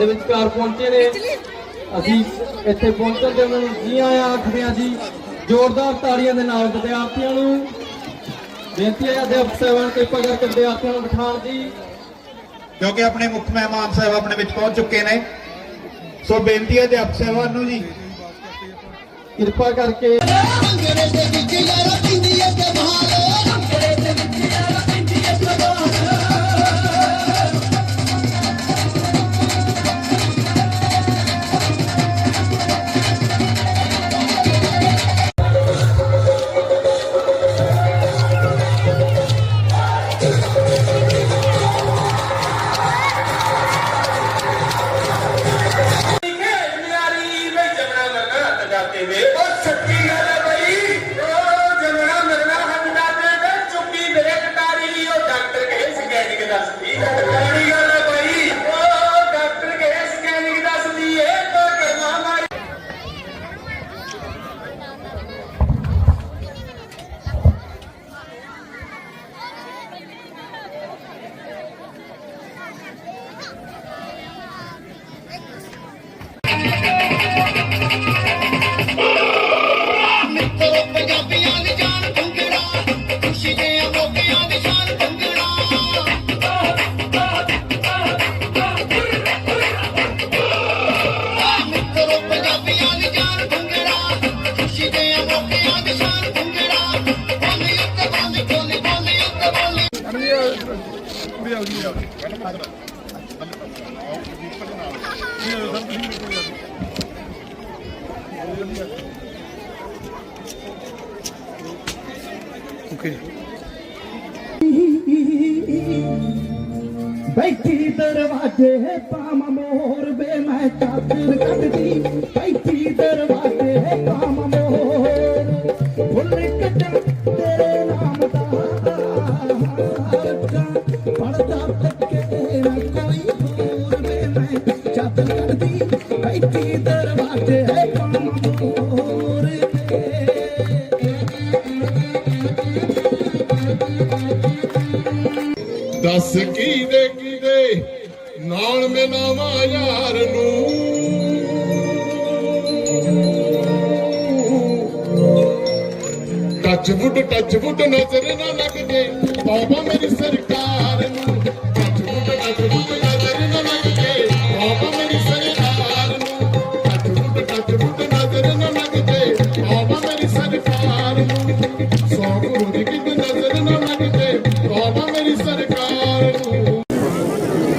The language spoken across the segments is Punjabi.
ਸਾਡੇ ਵਿਚਕਾਰ ਪਹੁੰਚੇ ਨੇ। ਅਸੀਂ ਇੱਥੇ ਪਹੁੰਚਣ ਤੇ ਉਹਨਾਂ ਨੂੰ ਜੀ ਆਇਆਂ ਆਖਦੇ ਹਾਂ ਜੀ ਜ਼ੋਰਦਾਰ ਤਾੜੀਆਂ ਦੇ ਨਾਲ ਵਿਦਿਆਰਥੀਆਂ ਨੂੰ ਬੇਨਤੀ ਹੈ ਅਧਿਆਪਕ ਸਾਹਿਬਾਨ ਕਿਰਪਾ ਕਰਕੇ ਵਿਦਿਆਰਥੀਆਂ ਨੂੰ ਬਿਠਾਉਣ ਦੀ। ਕਿਉਂਕਿ ਆਪਣੇ ਮੁੱਖ ਮਹਿਮਾਨ ਸਾਹਿਬ ਆਪਣੇ ਵਿੱਚ ਪਹੁੰਚ ਚੁੱਕੇ ਨੇ। ਸੋ ਬੇਨਤੀ ਹੈ ਅਧਿਆਪਕ ਸਾਹਿਬਾਨ ਨੂੰ ਜੀ। ਕਿਰਪਾ ਕਰਕੇ as ਬੈਠੀ ਦਰਵਾਜ਼ੇ ਪਾਮ ਮੋਰ ਵੇ ਮੈਂ ਚਾਦਰ ਕੱਢਦੀ ਬੈਠੀ ਪੜਦਾ ਤੱਕੇ ਨਾ ਕੋਈ ਹੋਰ ਮੈਂ ਚਾਦਰ ਕੱਢਦੀ ਬੈਠੀ ਦਰਵਾਜ਼ੇ ਪਾਮ ਮੋਰ ਦੱਸ ਕੀ ਦੇ ਕੀ ਦੇ? ਨਾਲ ਮਿਲਾਵਾਂ ਯਾਰ ਨੂੰ। ਟੱਚ ਵੁੱਡ ਟੱਚ ਵੁੱਡ ਨਜ਼ਰ ਨਾ ਲੱਗ ਜੇ ਬਾਬਾ ਮੇਰੀ ਸਰ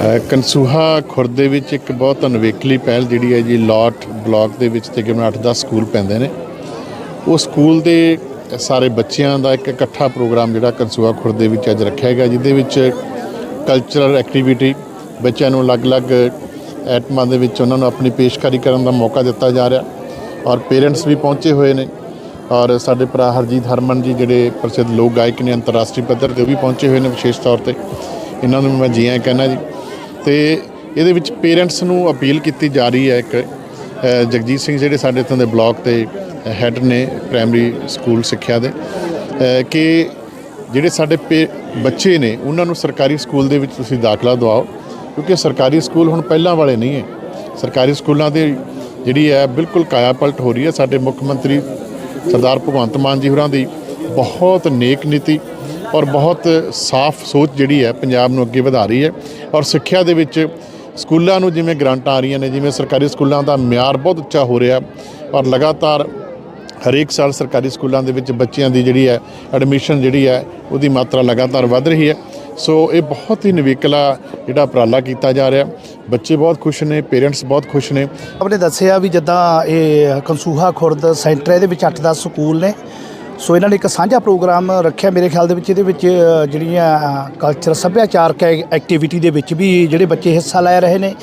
ਕਨਸੂਹਾ ਖੁਰਦ ਦੇ ਵਿੱਚ ਇੱਕ ਬਹੁਤ ਅਨਵੇਖਲੀ ਪਹਿਲ ਜਿਹੜੀ ਹੈ ਜੀ, ਲੋਟ ਬਲਾਕ ਦੇ ਵਿੱਚ ਤਕਰੀਬਨ 8-10 ਸਕੂਲ ਪੈਂਦੇ ਨੇ। ਉਹ ਸਕੂਲ ਦੇ ਸਾਰੇ ਬੱਚਿਆਂ ਦਾ ਇੱਕ ਇਕੱਠਾ ਪ੍ਰੋਗਰਾਮ ਜਿਹੜਾ ਕਨਸੂਹਾ ਖੁਰਦ ਦੇ ਵਿੱਚ ਅੱਜ ਰੱਖਿਆ ਗਿਆ, ਜਿਹਦੇ ਵਿੱਚ ਕਲਚਰਲ ਐਕਟੀਵਿਟੀ ਬੱਚਿਆਂ ਨੂੰ ਅਲੱਗ-ਅਲੱਗ ਐਟਮਾਂ ਦੇ ਵਿੱਚ ਉਹਨਾਂ ਨੂੰ ਆਪਣੀ ਪੇਸ਼ਕਾਰੀ ਕਰਨ ਦਾ ਮੌਕਾ ਦਿੱਤਾ ਜਾ ਰਿਹਾ ਔਰ ਪੇਰੈਂਟਸ ਵੀ ਪਹੁੰਚੇ ਹੋਏ ਨੇ ਔਰ ਸਾਡੇ ਭਰਾ ਹਰਜੀਤ ਹਰਮਨ ਜੀ ਜਿਹੜੇ ਪ੍ਰਸਿੱਧ ਲੋਕ ਗਾਇਕ ਨੇ, ਅੰਤਰਰਾਸ਼ਟਰੀ ਪੱਧਰ ਤੇ ਉਹ ਵੀ ਪਹੁੰਚੇ ਹੋਏ ਨੇ ਵਿਸ਼ੇਸ਼ ਤੌਰ ਤੇ। ਇਹਨਾਂ ਨੂੰ ਮੈਂ ਜੀ ਆਇਆਂ ਕਹਿਣਾ ਜੀ। ਤੇ ਇਹਦੇ ਵਿੱਚ ਪੇਰੈਂਟਸ ਨੂੰ ਅਪੀਲ ਕੀਤੀ ਜਾ ਰਹੀ ਹੈ ਇੱਕ ਜਗਜੀਤ ਸਿੰਘ ਜਿਹੜੇ ਸਾਡੇ ਇੱਥੋਂ ਦੇ ਬਲਾਕ ਤੇ ਹੈੱਡ ਨੇ ਪ੍ਰਾਇਮਰੀ ਸਕੂਲ ਸਿੱਖਿਆ ਦੇ ਕਿ ਜਿਹੜੇ ਸਾਡੇ ਪੇ- ਬੱਚੇ ਨੇ ਉਹਨਾਂ ਨੂੰ ਸਰਕਾਰੀ ਸਕੂਲ ਦੇ ਵਿੱਚ ਤੁਸੀਂ ਦਾਖਲਾ ਦਿਵਾਓ, ਕਿਉਂਕਿ ਸਰਕਾਰੀ ਸਕੂਲ ਹੁਣ ਪਹਿਲਾਂ ਵਾਲੇ ਨਹੀਂ ਹੈ। ਸਰਕਾਰੀ ਸਕੂਲਾਂ ਦੇ ਜਿਹੜੀ ਹੈ ਬਿਲਕੁਲ ਕਾਇਆ ਪਲਟ ਹੋ ਰਹੀ ਹੈ। ਸਾਡੇ ਮੁੱਖ ਮੰਤਰੀ ਸਰਦਾਰ ਭਗਵੰਤ ਮਾਨ ਜੀ ਹੋਰਾਂ ਦੀ ਬਹੁਤ ਨੇਕ ਨੀਤੀ ਔਰ ਬਹੁਤ ਸਾਫ਼ ਸੋਚ ਜਿਹੜੀ ਹੈ ਪੰਜਾਬ ਨੂੰ ਅੱਗੇ ਵਧਾ ਰਹੀ ਹੈ। ਔਰ ਸਿੱਖਿਆ ਦੇ ਵਿੱਚ ਸਕੂਲਾਂ ਨੂੰ ਜਿਵੇਂ ਗ੍ਰਾਂਟਾਂ ਆ ਰਹੀਆਂ ਨੇ, ਜਿਵੇਂ ਸਰਕਾਰੀ ਸਕੂਲਾਂ ਦਾ ਮਿਆਰ ਬਹੁਤ ਉੱਚਾ ਹੋ ਰਿਹਾ ਔਰ ਲਗਾਤਾਰ ਹਰੇਕ ਸਾਲ ਸਰਕਾਰੀ ਸਕੂਲਾਂ ਦੇ ਵਿੱਚ ਬੱਚਿਆਂ ਦੀ ਜਿਹੜੀ ਹੈ ਐਡਮਿਸ਼ਨ ਜਿਹੜੀ ਹੈ, ਉਹਦੀ ਮਾਤਰਾ ਲਗਾਤਾਰ ਵੱਧ ਰਹੀ ਹੈ। ਸੋ ਇਹ ਬਹੁਤ ਹੀ ਨਵੇਕਲਾ ਜਿਹੜਾ ਉਪਰਾਲਾ ਕੀਤਾ ਜਾ ਰਿਹਾ। ਬੱਚੇ ਬਹੁਤ ਖੁਸ਼ ਨੇ, ਪੇਰੈਂਟਸ ਬਹੁਤ ਖੁਸ਼ ਨੇ। ਆਪਣੇ ਦੱਸਿਆ ਵੀ ਜਿੱਦਾਂ ਇਹ ਕਨਸੂਹਾ ਖੁਰਦ ਸੈਂਟਰ ਇਹਦੇ ਵਿੱਚ 8-10 ਸਕੂਲ ਨੇ। ਸੋ ਇਹਨਾਂ ਨੇ ਇੱਕ ਸਾਂਝਾ ਪ੍ਰੋਗਰਾਮ ਰੱਖਿਆ ਮੇਰੇ ਖਿਆਲ ਦੇ ਵਿੱਚ, ਇਹਦੇ ਵਿੱਚ ਜਿਹੜੀਆਂ ਕਲਚਰ ਸੱਭਿਆਚਾਰਕ ਐ- ਐਕਟੀਵਿਟੀ ਦੇ ਵਿੱਚ ਵੀ ਜਿਹੜੇ ਬੱਚੇ ਹਿੱਸਾ ਲੈ ਰਹੇ ਨੇ।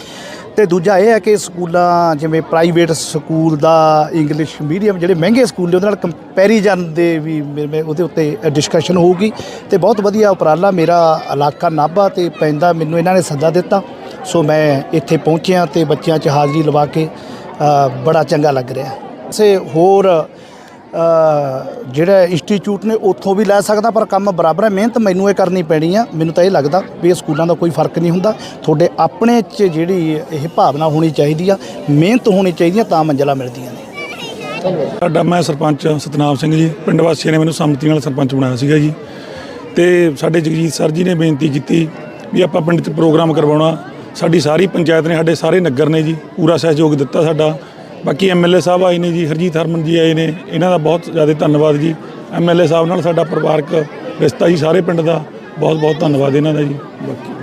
ਤੇ ਦੂਜਾ ਇਹ ਹੈ ਕਿ ਸਕੂਲਾਂ, ਜਿਵੇਂ ਪ੍ਰਾਈਵੇਟ ਸਕੂਲ ਦਾ ਇੰਗਲਿਸ਼ ਮੀਡੀਅਮ ਜਿਹੜੇ ਮਹਿੰਗੇ ਸਕੂਲ ਨੇ, ਉਹਦੇ ਨਾਲ ਕੰਪੈਰੀਜ਼ਨ ਦੇ ਵੀ ਮੇਰੇ ਉਹਦੇ ਉੱਤੇ ਡਿਸਕਸ਼ਨ ਹੋਊਗੀ। ਤੇ ਬਹੁਤ ਵਧੀਆ ਉਪਰਾਲਾ ਮੇਰਾ ਇਲਾਕਾ ਨਾਭਾ ਤੇ ਪੈਂਦਾ, ਮੈਨੂੰ ਇਹਨਾਂ ਨੇ ਸੱਦਾ ਦਿੱਤਾ। ਸੋ ਮੈਂ ਇੱਥੇ ਪਹੁੰਚਿਆ ਤੇ ਬੱਚਿਆਂ 'ਚ ਹਾਜ਼ਰੀ ਲਵਾ ਕੇ ਬੜਾ ਚੰਗਾ ਲੱਗ ਰਿਹਾ। ਸੇ ਹੋਰ ਜਿਹੜਾ ਇੰਸਟੀਚਿਊਟ ਨੇ ਉੱਥੋਂ ਵੀ ਲੈ ਸਕਦਾ, ਪਰ ਕੰਮ ਬਰਾਬਰ ਹੈ। ਮਿਹਨਤ ਮੈਨੂੰ ਇਹ ਕਰਨੀ ਪੈਣੀ ਆ। ਮੈਨੂੰ ਤਾਂ ਇਹ ਲੱਗਦਾ ਵੀ ਇਹ ਸਕੂਲਾਂ ਦਾ ਕੋਈ ਫ਼ਰਕ ਨਹੀਂ ਹੁੰਦਾ। ਤੁਹਾਡੇ ਆਪਣੇ 'ਚ ਜਿਹੜੀ ਇਹ ਭਾਵਨਾ ਹੋਣੀ ਚਾਹੀਦੀ ਆ, ਮਿਹਨਤ ਹੋਣੀ ਚਾਹੀਦੀ ਆ, ਤਾਂ ਮੰਜ਼ਲਾਂ ਮਿਲਦੀਆਂ ਨੇ। ਸਾਡਾ ਮੈਂ ਸਰਪੰਚ ਸਤਨਾਮ ਸਿੰਘ ਜੀ, ਪਿੰਡ ਵਾਸੀਆਂ ਨੇ ਮੈਨੂੰ ਸੰਮਤੀ ਨਾਲ ਸਰਪੰਚ ਬਣਾਇਆ ਸੀਗਾ ਜੀ। ਤੇ ਸਾਡੇ ਜਗਜੀਤ ਸਰ ਜੀ ਨੇ ਬੇਨਤੀ ਕੀਤੀ ਵੀ ਆਪਾਂ ਪਿੰਡ 'ਚ ਪ੍ਰੋਗਰਾਮ ਕਰਵਾਉਣਾ। ਸਾਡੀ ਸਾਰੀ ਪੰਚਾਇਤ ਨੇ, ਸਾਡੇ ਸਾਰੇ ਨਗਰ ਨੇ ਜੀ, ਪੂਰਾ ਸਹਿਯੋਗ ਦਿੱਤਾ ਸਾਡਾ। ਬਾਕੀ ਐਮਐਲਏ ਸਾਹਿਬ ਆਏ ਨੇ ਜੀ, ਹਰਜੀਤ ਹਰਮਨ ਜੀ ਆਏ ਨੇ, ਇਹਨਾਂ ਦਾ ਬਹੁਤ ਜ਼ਿਆਦਾ ਧੰਨਵਾਦ ਜੀ। ਐਮਐਲਏ ਸਾਹਿਬ ਨਾਲ ਸਾਡਾ ਪਰਿਵਾਰਕ ਰਿਸ਼ਤਾ ਜੀ, ਸਾਰੇ ਪਿੰਡ ਦਾ ਬਹੁਤ ਬਹੁਤ ਧੰਨਵਾਦ ਇਹਨਾਂ ਦਾ ਜੀ। ਬਾਕੀ